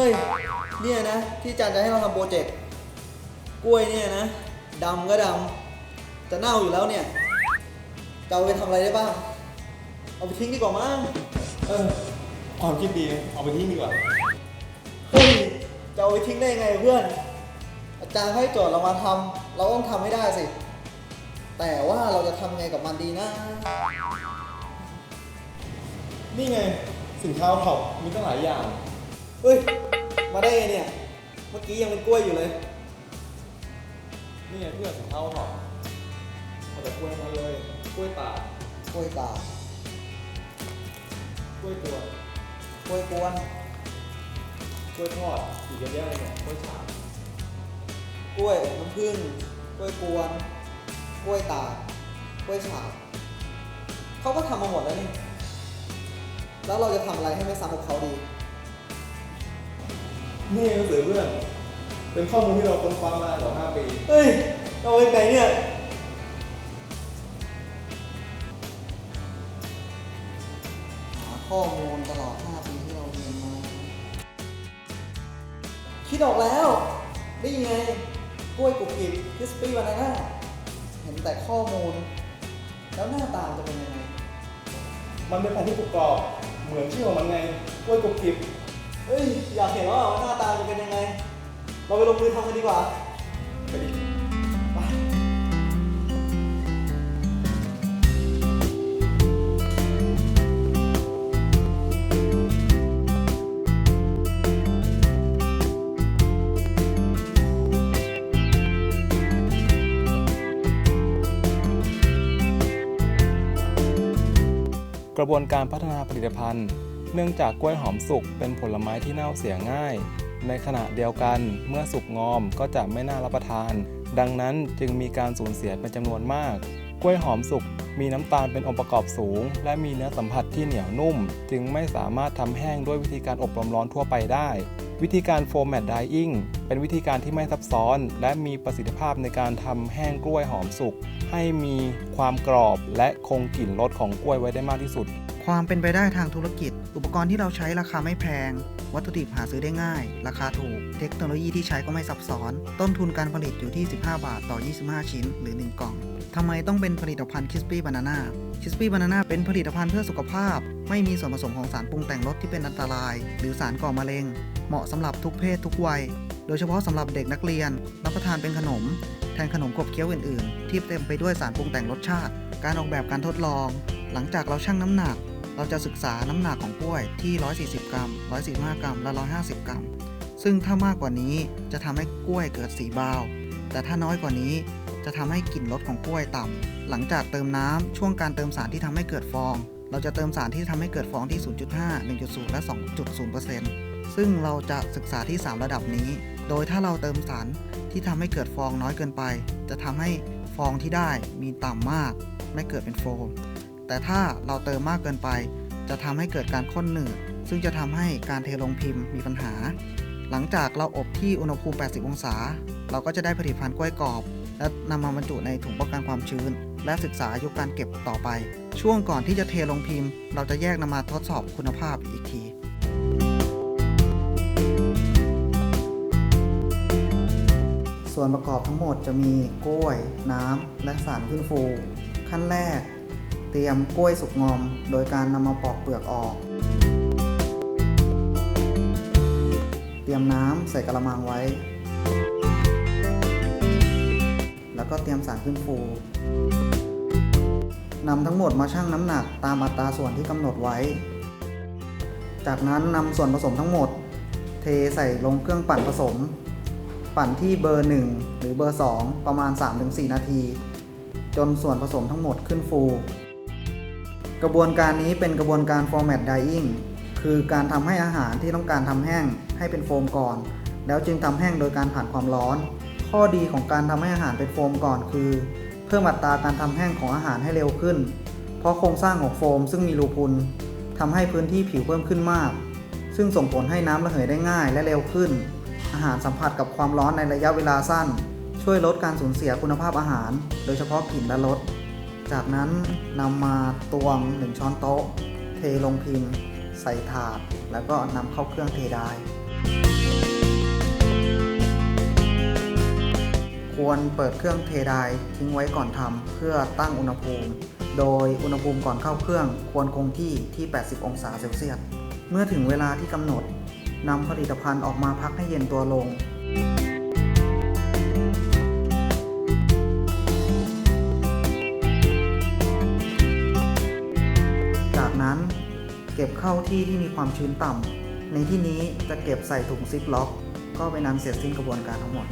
ฮ้ย เนี่ยนะ ที่อาจารย์จะให้เราทำโปรเจกต์ กล้วยเนี่ยนะดำก็ดำจะเน่าอยู่แล้วเนี่ยจะเอาไปทำอะไรได้บ้าง เอาไปทิ้งดีกว่ามั้ง เออความคิดดี เอาไปทิ้งดีกว่า เฮ้ย จะเอาไปทิ้งได้ยังไงเพื่อน อาจารย์ให้โจทย์เรามาทำ เราต้องทำให้ได้สิ แต่ว่าเราจะทำไงกับมันดีนะ นี่ไง สินค้าท็อปมีตั้งหลายอย่าง เฮ้ย มาได้ไงเนี่ย เมื่อกี้ยังเป็นกล้วยอยู่เลย นี่ไงเพื่อนสินค้าโอท็อปเอาแต่กล้วยมาเลย กล้วยตากกล้วยตากกล้วยตัว กล้วยกวน กล้วยทอดอีกเยอะแยะเลยเนี่ย กล้วยฉาบกล้วยอบน้ำผึ้งกล้วยกวน กล้วยตากกล้วยฉาบเขาก็ทำมาหมดแล้วนี่ แล้วเราจะทำอะไรให้ไม่ซ้ำกับเขาดี นี่หนังสือเพื่อน เป็นข้อมูลที่เราค้นคว้ามาตลอด5ปี เฮ้ยเราเป็นไงเนี่ย หาข้อมูลตลอด 5 ปีที่เราเรียนมา คิดออกแล้วนี่ไง กล้วยกรุบกริบคริสปี้บานาน่าเห็นแต่ข้อมูล แล้วหน้าตาจะเป็นยังไง มันเป็นแผนที่ประกอบ เหมือนชื่อของมันไงกล้วยกรุบกริบ เฮ้ยอยากเห็นว่าหน้าตาจะเป็นยังไง เราไปลงมือทำกันดีกว่าไปดิไปกระบวนการพัฒนาผลิตภัณฑ์ เนื่องจากกล้วยหอมสุกเป็นผลไม้ที่เน่าเสียง่าย ในขณะเดียวกันเมื่อสุกงอมก็จะไม่น่ารับประทาน ดังนั้นจึงมีการสูญเสียเป็นจำนวนมาก กล้วยหอมสุกมีน้ำตาลเป็นองค์ประกอบสูง และมีเนื้อสัมผัสที่เหนียวนุ่ม จึงไม่สามารถทำแห้งด้วยวิธีการอบลมร้อนทั่วไปได้ วิธีการโฟมแมตไดอิงเป็นวิธีการที่ไม่ซับซ้อน และมีประสิทธิภาพในการทำแห้งกล้วยหอมสุกให้มีความกรอบและคงกลิ่นรสของกล้วยไว้ได้มากที่สุด ความเป็นไปได้ทางธุรกิจ อุปกรณ์ที่เราใช้ราคาไม่แพง วัตถุดิบหาซื้อได้ง่าย ราคาถูก เทคโนโลยีที่ใช้ก็ไม่ซับซ้อน ต้นทุนการผลิตอยู่ที่ 15 บาทต่อ 25 ชิ้น หรือ 1 กล่องทำไมต้องเป็นผลิตภัณฑ์คิสปี้บานาน่าคิสปี้บานาน่าเป็นผลิตภัณฑ์เพื่อสุขภาพ ไม่มีส่วนผสมของสารปรุงแต่งรสที่เป็นอันตราย หรือสารก่อมะเร็ง เหมาะสำหรับทุกเพศทุกวัย โดยเฉพาะสำหรับเด็กนักเรียน รับประทานเป็นขนม แทนขนมขบเคี้ยวอื่น ๆ ที่เต็มไปด้วยสารปรุงแต่งรสชาติ การออกแบบการทดลอง หลังจากเราชั่งน้ำหนัก เราจะศึกษาน้ำหนักของกล้วยที่ 140 กรัม 145 กรัม และ 150 กรัม ซึ่งถ้ามากกว่านี้จะทำให้กล้วยเกิดสีบาว แต่ถ้าน้อยกว่านี้จะทำให้กลิ่นรสของกล้วยต่ำ หลังจากเติมน้ำช่วงการเติมสารที่ทำให้เกิดฟอง เราจะเติมสารที่ทำให้เกิดฟองที่ 0.5 1.0 และ 2.0%ซึ่งเราจะศึกษาที่ 3 ระดับนี้ โดยถ้าเราเติมสารที่ทำให้เกิดฟองน้อยเกินไป จะทำให้ฟองที่ได้มีต่ำมาก ไม่เกิดเป็นโฟม แต่ถ้าเราเติมมากเกินไป จะทำให้เกิดการข้นหนืด ซึ่งจะทำให้การเทลงพิมพ์มีปัญหา หลังจากเราอบที่อุณหภูมิ 80 องศา เราก็จะได้ผลิตภัณฑ์กล้วยกรอบ และนำมาบรรจุในถุงป้องกันความชื้น และศึกษาอายุการเก็บต่อไป ช่วงก่อนที่จะเทลงพิมพ์ เราจะแยกนำมาทดสอบคุณภาพอีกทีส่วนประกอบทั้งหมดจะมีกล้วย น้ำ และสารขึ้นฟู ขั้นแรก เตรียมกล้วยสุกงอม โดยการนำมาปอกเปลือกออก เตรียมน้ำใส่กระมังไว้ แล้วก็เตรียมสารขึ้นฟูนำทั้งหมดมาชั่งน้ำหนักตามอัตราส่วนที่กำหนดไว้ จากนั้นนำส่วนผสมทั้งหมด เทใส่ลงเครื่องปั่นผสม ปั่นที่เบอร์ 1 หรือเบอร์ 2 ประมาณ 3-4 นาที จนส่วนผสมทั้งหมดขึ้นฟู กระบวนการนี้เป็นกระบวนการ format dyeing คือการทำให้อาหารที่ต้องการทำแห้งให้เป็นโฟมก่อน แล้วจึงทำแห้งโดยการผ่านความร้อน ข้อดีของการทำให้อาหารเป็นโฟมก่อนคือ เพิ่มอัตราการทำแห้งของอาหารให้เร็วขึ้น เพราะโครงสร้างของโฟมซึ่งมีรูพุนทำให้พื้นที่ผิวเพิ่มขึ้นมาก ซึ่งส่งผลให้น้ำระเหยได้ง่ายและเร็วขึ้น อาหารสัมผัสกับความร้อนในระยะเวลาสั้น ช่วยลดการสูญเสียคุณภาพอาหาร โดยเฉพาะกลิ่นและรส จากนั้นนำมาตวง 1 ช้อนโต๊ะ เทลงพิมพ์ ใส่ถาด แล้วก็นำเข้าเครื่องเทได้ ควรเปิดเครื่องเทได้ทิ้งไว้ก่อนทำเพื่อตั้งอุณหภูมิ โดยอุณหภูมิก่อนเข้าเครื่องควรคงที่ที่ 80 องศาเซลเซียส เมื่อถึงเวลาที่กำหนดนำผลิตภัณฑ์ออกมาพักให้เย็นตัวลง ก็บเข้าที่ที่มีความชื้นต่ำในที่นี้จะเก็บใส่ถุงซิปล็อก ก็ไปนำเสร็จสิ้นกระบวนการทั้งหมด